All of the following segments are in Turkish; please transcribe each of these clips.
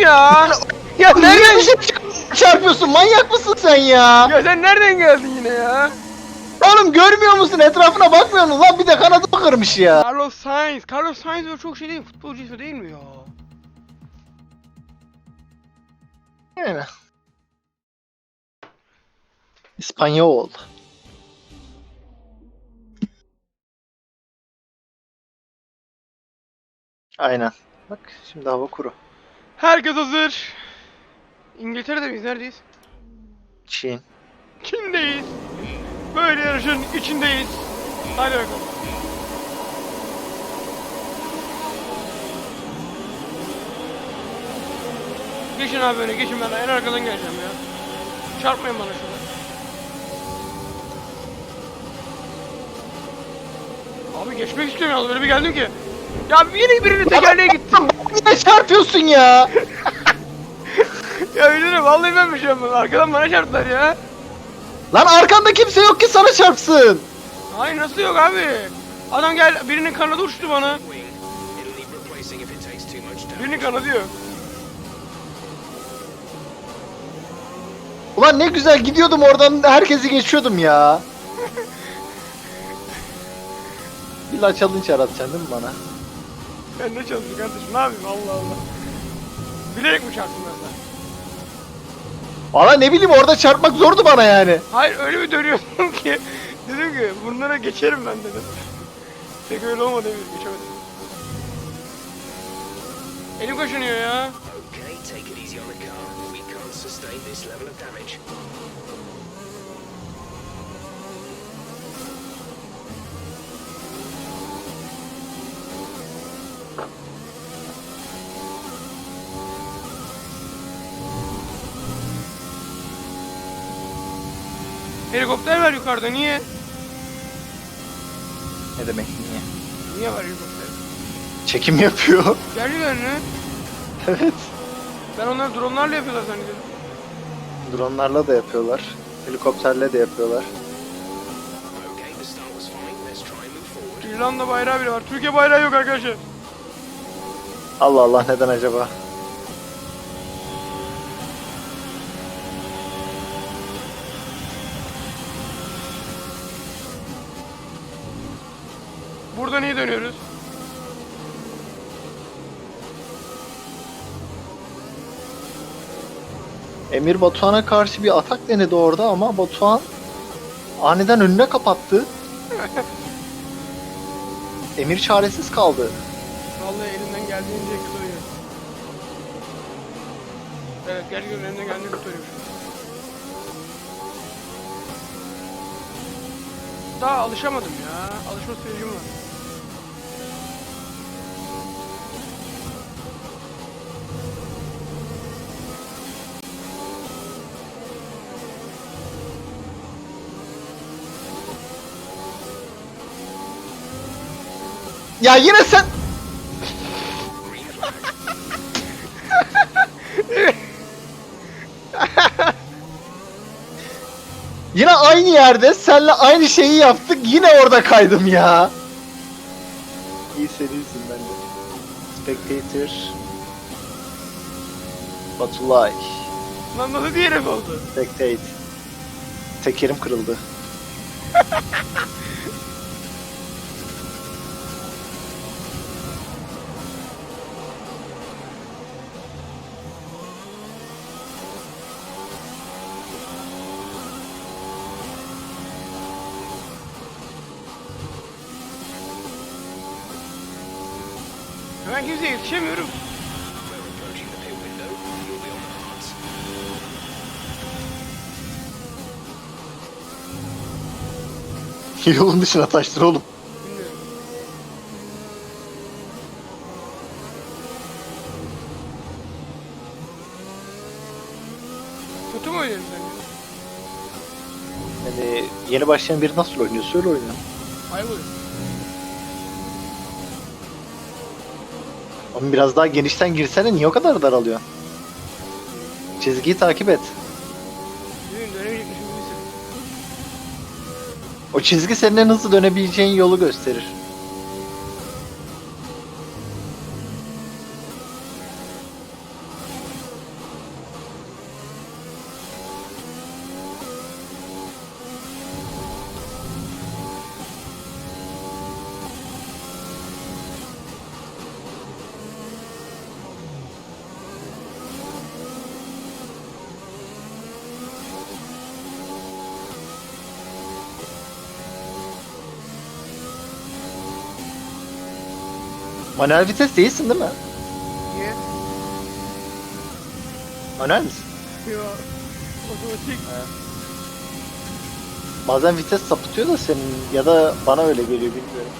ya? Ya nereden, şey çarpıyorsun? Manyak mısın sen ya? ya sen nereden geldin yine ya? Oğlum görmüyor musun? Etrafına bakmıyor musun? Lan bir de kanadımı kırmış ya. Carlos Sainz. Carlos Sainz öyle çok şey değil. Futbolcu ismi değil mi ya? Yani. İspanyol. Aynen. Bak şimdi hava kuru. Herkes hazır. İngiltere'de miyiz? Neredeyiz? Çin. Çin'deyiz. Böyle yarışın içindeyiz. Hadi bakalım. Geçin abi öne geçin ben en arkadan geleceğim ya. Çarpmayın bana şurada. Abi geçmek istiyorum yalnız öyle bir geldim ki. Ya yine birini tekerleğe gitti. Niye çarpıyorsun ya? ya de vallahi ben bir şey yapmadım. Arkadan bana çarptılar ya. Lan arkanda kimse yok ki sana çarpsın. Hayır nasıl yok abi? Adam gel birinin kanadı uçtu bana. Birinin kanadı yok. Ulan ne güzel gidiyordum oradan herkesi geçiyordum ya. İlla challenge yaratacaksın değil mi bana? Ben ne çalışıyorum kardeşim ne yapayım Allah Allah. Bilerek mi çarptın ben sana? Valla ne bileyim orada çarpmak zordu bana yani. Hayır öyle bir dönüyordum ki. Dedim ki bunlara geçerim ben dedim. Pek öyle olmadı bir geçemedim. Elim kaşınıyor ya. Okay, take it easy on the car. We can't sustain this level of damage. Helikopter var yukarıda niye? Ne demek niye? Niye var helikopter? Çekim yapıyor. Gerçekten mi? evet. Ben onları dronlarla yapıyorlar zannediyorum. Dronlarla da yapıyorlar. Helikopterle de yapıyorlar. İrlanda bayrağı bile var. Türkiye bayrağı yok arkadaşlar. Allah Allah neden acaba? Niye dönüyoruz? Emir Batuhan'a karşı bir atak denedi orada ama Batuhan aniden önüne kapattı. Emir çaresiz kaldı. Vallahi elimden geldiğince kurtarıyorum. Evet gerçekten elimden geldiğince kurtarıyorum. Daha alışamadım ya. Alışma sürecim var. Ya yine sen... yine aynı yerde senle aynı şeyi yaptık yine orada kaydım ya. İyi serisin bence. Spectator. Batulay. Lan nasıl diyerek oldu? Spectate. Tekerim kırıldı. Yolun dışına taştır oğlum. Bilmiyorum. Kötü mü oynuyorum sence? Yani yeni başlayan biri nasıl oynuyor? Söyle oynuyor. Hayır. Ama biraz daha genişten girsene niye o kadar daralıyor? Çizgiyi takip et. O çizgi senin en hızlı dönebileceğin yolu gösterir. Manuel vites değilsin değil mi? Niye? Manuel misin? Yo. Otomatik. Bazen vites sapıtıyor da senin ya da bana öyle geliyor bilmiyorum.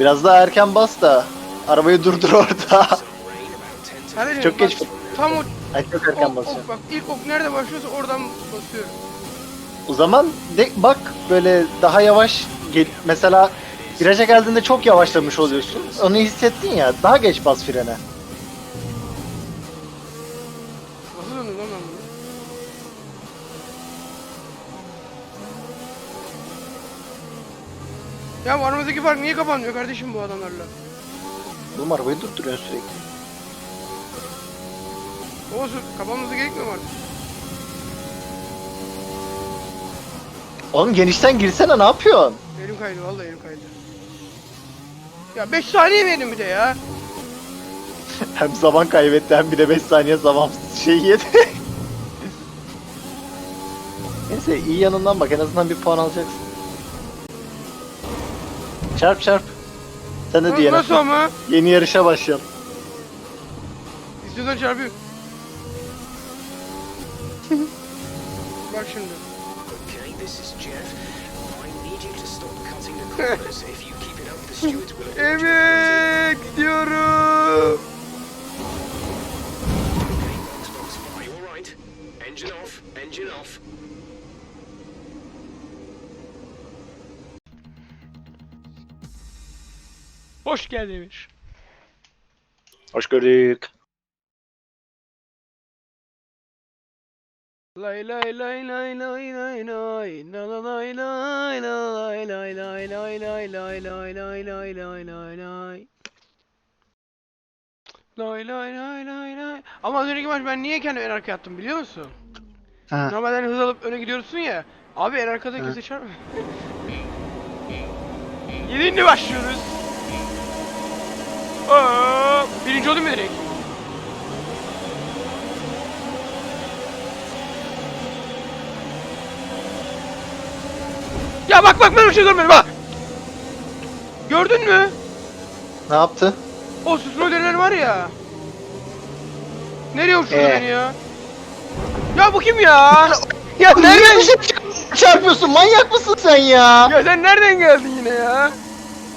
Biraz daha erken bas da arabayı durdur orada. Some rain about 10 to Hadi Çok bak, geç. Tam o Ay çok erken ok, basıyor. ok bak ilk ok nerede başlıyorsa oradan basıyorum. O zaman de, bak böyle daha yavaş gel, mesela viraja geldiğinde çok yavaşlamış oluyorsun. Onu hissettin ya daha geç bas frene. Nasıl döndüm lan ben bunu? Ya bu aramızdaki fark niye kapanmıyor kardeşim bu adamlarla? Oğlum arabayı durduruyorsun sürekli. Olsun kapanması gerekmiyor mu artık? Oğlum genişten girsene ne yapıyorsun? Elim kaydı vallahi elim kaydı. Ya 5 saniye verdim bir de ya. Hem zaman kaybetti hem bir de 5 saniye zaman şey yedi. Neyse iyi yanından bak en azından bir puan alacaksın. Çarp çarp. Sen de Nasıl, diğer nasıl ama? yeni yarışa başlayalım. İstiyorsan çarpayım. Bak şimdi. evet gidiyorum. Hoş geldiniz. Hoş gördük. Lay lay lay lay lay lay lay la la lay lay la lay lay lay lay lay lay lay lay lay lay lay lay Lay lay lay lay lay Ama az önceki maç ben niye kendimi en arkaya attım biliyor musun? Ha. Normalde hani hız alıp öne gidiyorsun ya Abi en arkada kimse çarpma Yedinci başlıyoruz Aa, birinci oldum mu direkt? Ya bak bak ben bir şey görmedim ha. Gördün mü? Ne yaptı? O süsrollerler var ya. Nereye uçurdu Ee? ya? Ya bu kim ya? ya nereden? bir şey çarpıyorsun? Manyak mısın sen ya? Ya sen nereden geldin yine ya?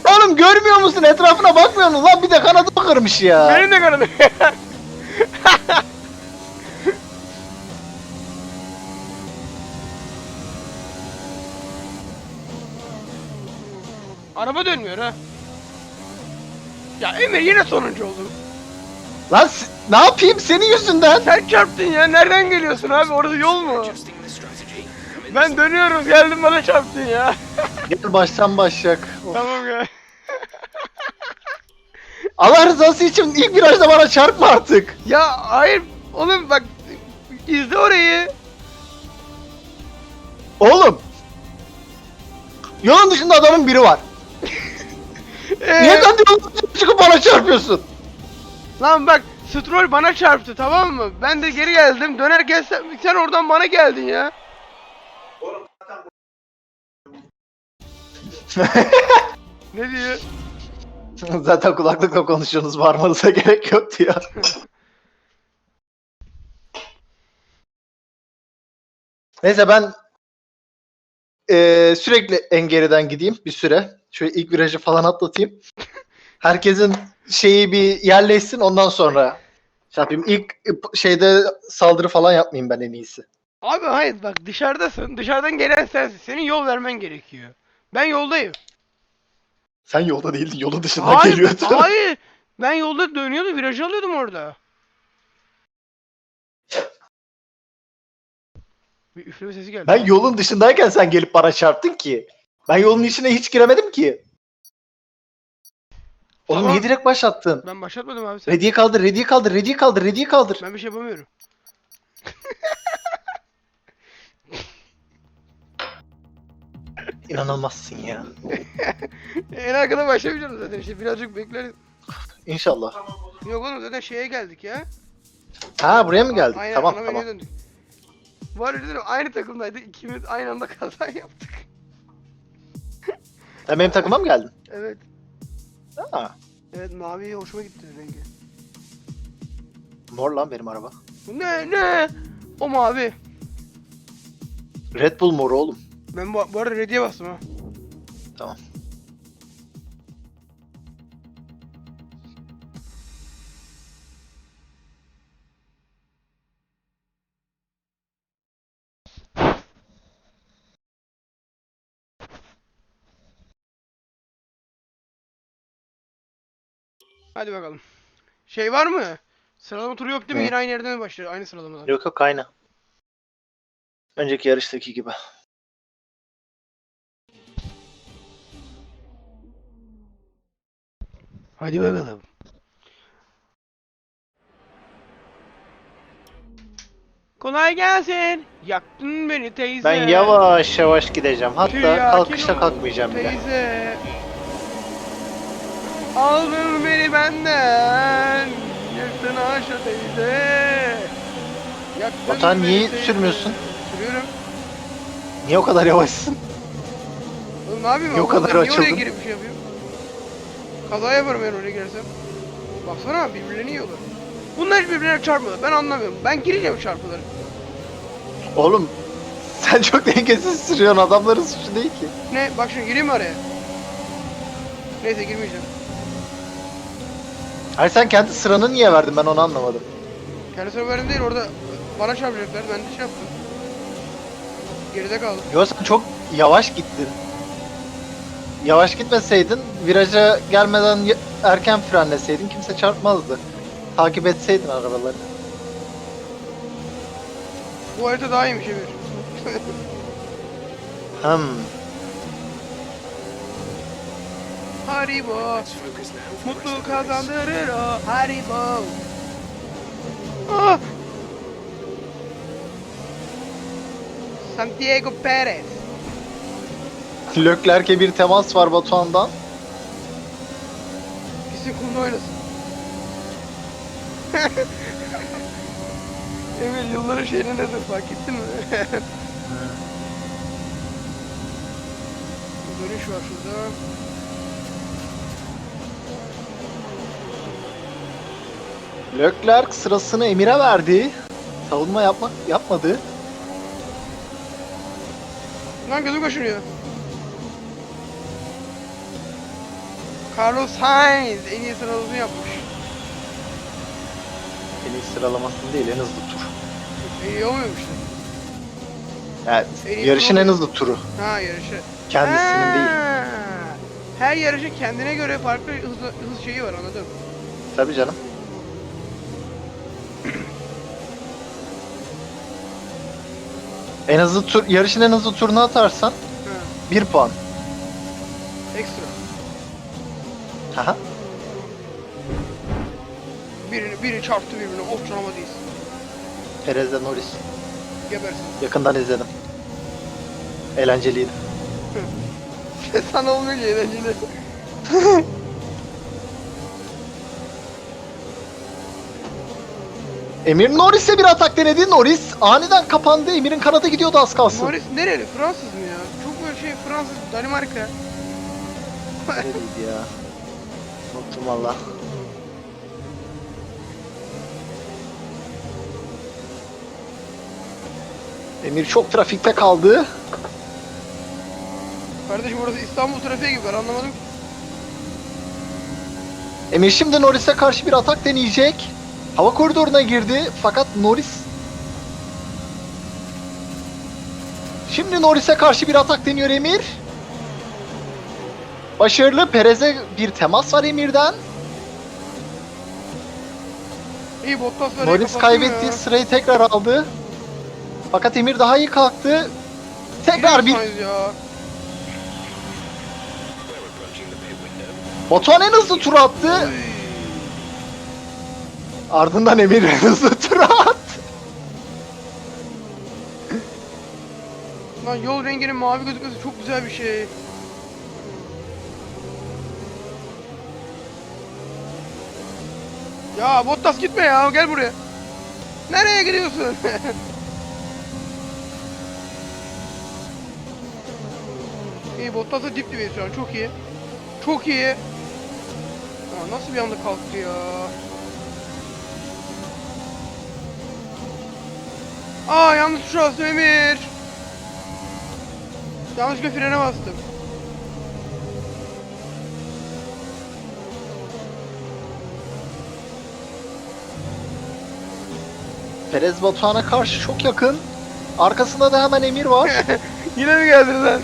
Oğlum görmüyor musun? Etrafına bakmıyor musun? Lan bir de kanadımı kırmış ya. Benim de kanadım. Araba dönmüyor ha. Ya Emir yine sonuncu oldum. Lan ne yapayım senin yüzünden? Sen çarptın ya. Nereden geliyorsun abi? Orası yol mu? Ben dönüyorum. Geldim bana çarptın ya. Gel baştan başlayacak. Of. tamam ya. Allah rızası için ilk virajda bana çarpma artık. Ya hayır. Oğlum bak. izle orayı. Oğlum. Yolun dışında adamın biri var. Ee, yolun dışına çıkıp bana çarpıyorsun? Lan bak. Stroll bana çarptı tamam mı? Ben de geri geldim. Dönerken sen, sen oradan bana geldin ya. ne diyor? Zaten kulaklıkla konuşuyorsunuz varmanıza gerek yoktu ya. Neyse ben eee, sürekli en geriden gideyim bir süre. Şöyle ilk virajı falan atlatayım. Herkesin şeyi bir yerleşsin ondan sonra şey yapayım. İlk şeyde saldırı falan yapmayayım ben en iyisi. Abi hayır bak dışarıdasın. Dışarıdan gelen sensin. Senin yol vermen gerekiyor. Ben yoldayım. Sen yolda değildin, yolun dışından Hayır, geliyordun. hayır. Ben yolda dönüyordum, virajı alıyordum orada. Bir üfleme sesi geldi. Ben yolun dışındayken sen gelip bana çarptın ki. Ben yolun içine hiç giremedim ki. Oğlum Tamam. niye direkt başlattın? Ben başlatmadım abi sen. Ready'yi kaldır, ready'yi kaldır, ready'yi kaldır, ready'yi kaldır. Ben bir şey yapamıyorum. İnanılmazsın ya. En arkada başlamayacağım zaten işte birazcık bekleriz. İnşallah. Yok oğlum zaten şeye geldik ya. Ha buraya mı geldik? Aynen, tamam ana tamam. menüye döndük. Var ya dedim aynı takımdaydık ikimiz aynı anda kaza yaptık. Sen benim takıma mı geldin? Evet. Ha, Evet mavi hoşuma gitti rengi. mor lan benim araba. Bu ne ne? O mavi. Red Bull moru oğlum. Ben bu, bu arada red'e bastım ha. Tamam. Hadi bakalım. Şey var mı? Sıralama turu yok değil mi? Ne? Yine aynı yerden mi başlıyor? Aynı sıralamadan. Yok yok aynı. Önceki yarıştaki gibi. Hadi bakalım. Kolay gelsin. Yaktın beni teyze. Ben yavaş yavaş gideceğim. Hatta Tüyakin kalkışta ol, kalkmayacağım bile. Teyze. Aldın beni benden. Yaktın aşağı teyze. Yaktın Batuhan, beni niye teyze. sürmüyorsun? Sürüyorum. Niye o kadar yavaşsın? Oğlum ne yapayım? Niye o kadar Niye oraya açıldın? girip şey yapıyorum? Kaza yaparım ben oraya girersem. Baksana birbirlerini yiyorlar. Bunlar hiç birbirlerine çarpmıyorlar. Ben anlamıyorum. Ben gireceğim çarpıları. Oğlum sen çok dengesiz sürüyorsun. Adamların suçu değil ki. Ne? Bak şimdi gireyim mi araya? Neyse girmeyeceğim. Hayır sen kendi sıranı niye verdin ben onu anlamadım. Kendisine verin değil orada bana çarpacaklar. Ben de şey yaptım. Geride kaldım. Yo sen çok yavaş gittin. Yavaş gitmeseydin viraja gelmeden erken frenleseydin kimse çarpmazdı. Takip etseydin arabaları. Bu harita daha iyiymiş Emir. Hmm. Haribo. Mutlu kazandırır o. Haribo. Ah! Santiago Perez. Löklerke bir temas var Batuhan'dan. Gitsin kumda oynasın. Emir yılların şeyini nedir fark ettin mi? Dönüş var şurada. Leclerc sırasını Emir'e verdi. Savunma yapmak yapmadı. Lan gözüm kaşınıyor. Carlos Sainz en iyi sıralamasını yapmış. En iyi sıralamasını değil en hızlı tur. İyi olmuyormuş. Yani En yarışın en hızlı turu. Ha yarışı. Kendisinin değil. Ha. Her yarışın kendine göre farklı hız, hız şeyi var anladım. Tabii canım. En hızlı tur, yarışın en hızlı turunu atarsan Ha. 1 puan. Ekstra. Aha. Birini, biri çarptı birbirine. Of canıma değilsin. Perez'de Norris. Gebersin. Yakından izledim. Eğlenceliydi. Sana olmuyor ki eğlenceli. Emir Norris'e bir atak denedi. Norris aniden kapandı. Emir'in kanadı gidiyordu az kalsın. Morris nereli? Fransız mı ya? Çok böyle şey Fransız, Danimarka. Nereydi ya? Unuttum valla. Emir çok trafikte kaldı. Kardeşim orası İstanbul trafiği gibi ben anlamadım. Emir şimdi Norris'e karşı bir atak deneyecek. Hava koridoruna girdi fakat Norris Şimdi Norris'e karşı bir atak deniyor Emir. Başarılı Perez'e bir temas var Emir'den. İyi Bottas. Norris kaybetti, sırayı tekrar aldı. Fakat Emir daha iyi kalktı. Tekrar bir Ya. Batuhan en hızlı tur attı. Oy. Ardından Emir hızlı tur attı. Lan yol renginin mavi gözükmesi çok güzel bir şey. Ya Bottas gitme ya gel buraya. Nereye gidiyorsun? İyi Bottas'a dip dibeyiz şu an çok iyi. Çok iyi. Aa, nasıl bir anda kalktı ya. Aa yanlış tuş bastım Emir. Yanlışlıkla frene bastım. Perez Batuhan'a karşı çok yakın. Arkasında da hemen Emir var. Yine mi geldin lan?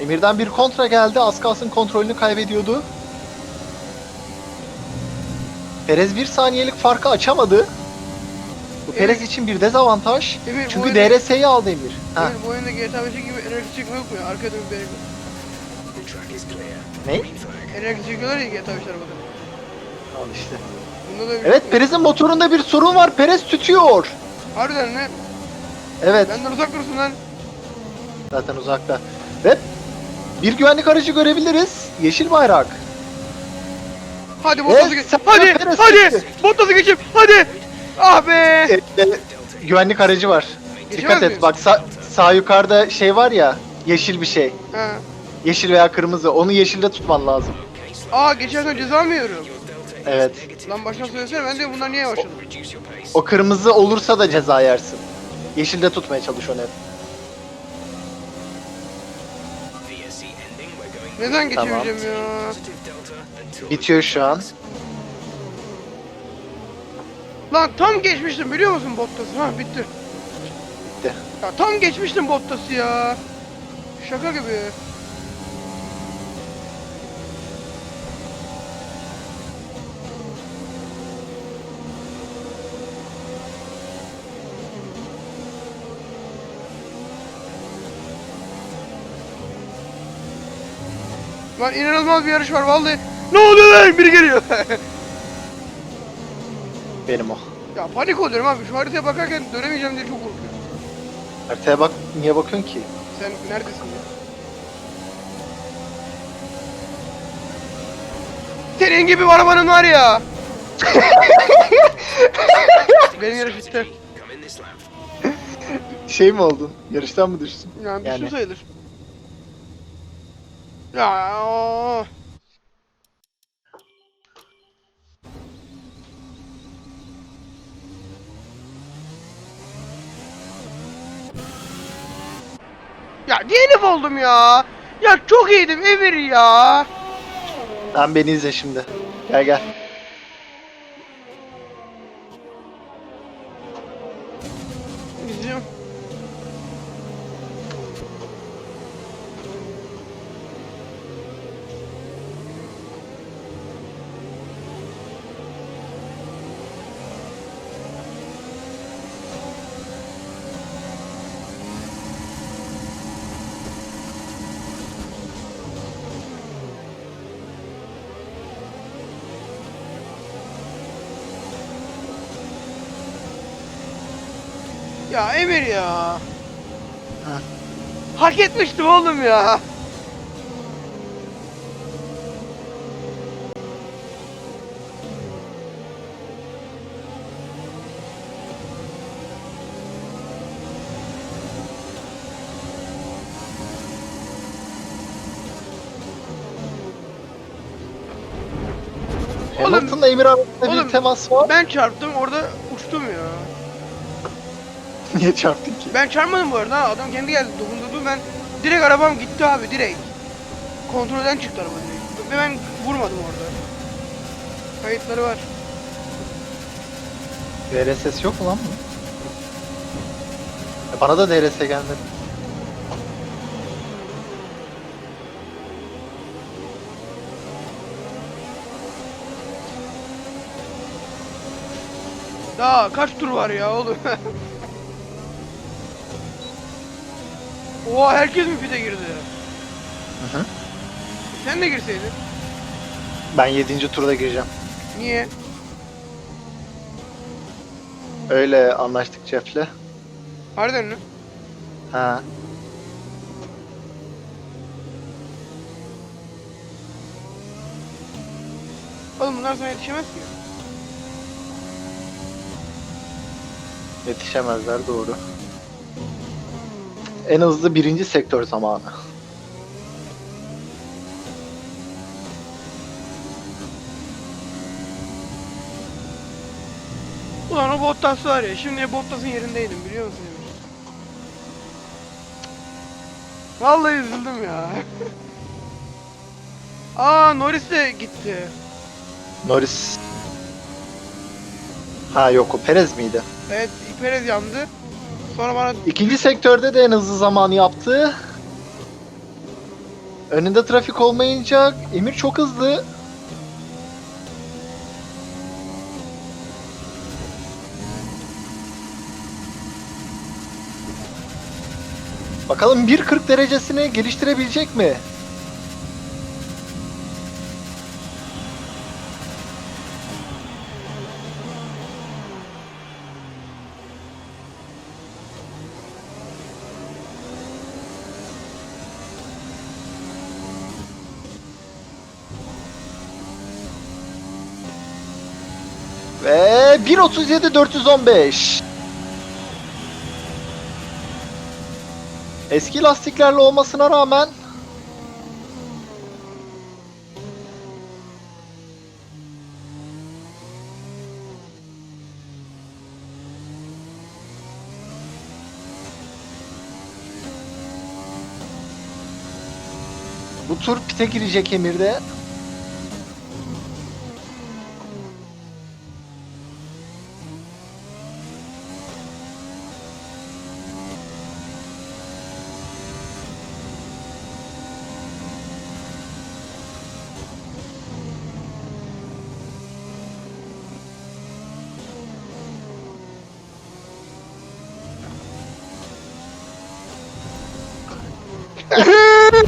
Emir'den bir kontra geldi. Az kalsın kontrolünü kaybediyordu. Perez bir saniyelik farkı açamadı. Bu Perez için bir dezavantaj. Bu Çünkü DRS'yi aldı Emir. Ha, Emir bu oyunda GTA 5'e gibi enerji çekme yok mu ya? Dönüp bir clear. Ne? Enerji çekiyorlar ya GTA 5 arabada. al işte. Evet şey. Perez'in motorunda bir sorun var. Perez tütüyor. Harbiden ne? Evet Benden uzak dursun lan. zaten uzakta. Ve bir güvenlik aracı görebiliriz. Yeşil bayrak. Hadi Bottas'ı geç. sen Hadi, Perez hadi. Bottas'ı geçeyim. Hadi. Ah be. E, e, güvenlik aracı var. Dikkat miyim? et bak sağ, sağ yukarıda şey var ya yeşil bir şey. Ha. Yeşil veya kırmızı. Onu yeşilde tutman lazım. Aa geçerken ceza mı yiyorum? Evet. Lan baştan söylesene ben de bunlar niye pace. O kırmızı olursa da ceza yersin. Yeşilde tutmaya çalış onu hep. Neden Tamam. geçemeyeceğim ya? Bitiyor şu an. Lan tam geçmiştim biliyor musun Bottas'ı? Ha bitti. Bitti. Ya tam geçmiştim Bottas'ı ya. Şaka gibi. Lan inanılmaz bir yarış var vallahi. Ne oluyor lan? Biri geliyor. Benim o. ya panik oluyorum abi. Şu haritaya bakarken dönemeyeceğim diye çok korkuyorum. Haritaya bak. Niye bakıyorsun ki? Sen neredesin ya? Senin gibi bir arabanın var ya. Benim yarış bitti. Şey mi oldun? Yarıştan mı düştün? Yani düştü Yani. sayılır. Ya. Ya DNF oldum ya. Ya çok iyiydim Emir ya. Sen beni izle şimdi. Gel gel. Ya Emir ya. Ha. Hak etmiştim oğlum ya. Oğlum, Hamilton'la Emir arasında oğlum, bir temas var. Ben çarptım orada. Niye çarptın ki? Ben çarpmadım bu arada. Adam kendi geldi dokundurdu. Ben direkt arabam gitti abi direkt. Kontrolden çıktı araba direkt. Ve ben vurmadım orada. Kayıtları var. DRS yok mu lan bunun? E, Bana da DRS gelmedi. Daha kaç tur var ya oğlum? Oha herkes mi pite girdi? Hı hı. Sen de girseydin. Ben 7. turda gireceğim. Niye? Öyle anlaştık Jeff'le. Harbiden mi? Ha. Oğlum bunlar sana yetişemez ki. Yetişemezler doğru. En hızlı birinci sektör zamanı. Ulan o Bottas var ya şimdi Bottas'ın yerindeydim biliyor musun Emir? Vallahi üzüldüm ya. Aa Norris de gitti. Norris. Ha yok o Perez miydi? Evet Perez yandı. Sonra bana İkinci sektörde de en hızlı zamanı yaptı. Önünde trafik olmayınca Emir çok hızlı. Bakalım 1.40 derecesini geliştirebilecek mi? Ve 1.37 415. Eski lastiklerle olmasına rağmen Bu tur pite girecek Emir'de.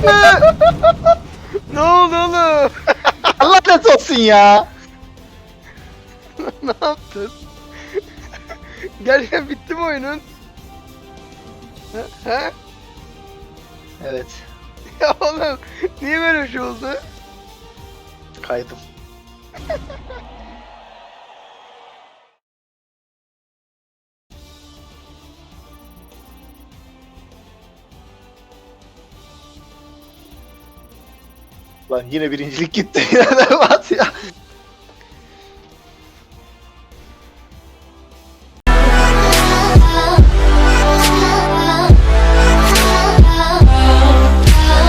ne oldu oğlum? Allah lanet olsun ya. ne yaptın? Gerçekten bitti mi oyunun? He? Evet, Ya oğlum niye böyle bir şey oldu? kaydım. Lan yine birincilik gitti. Ya.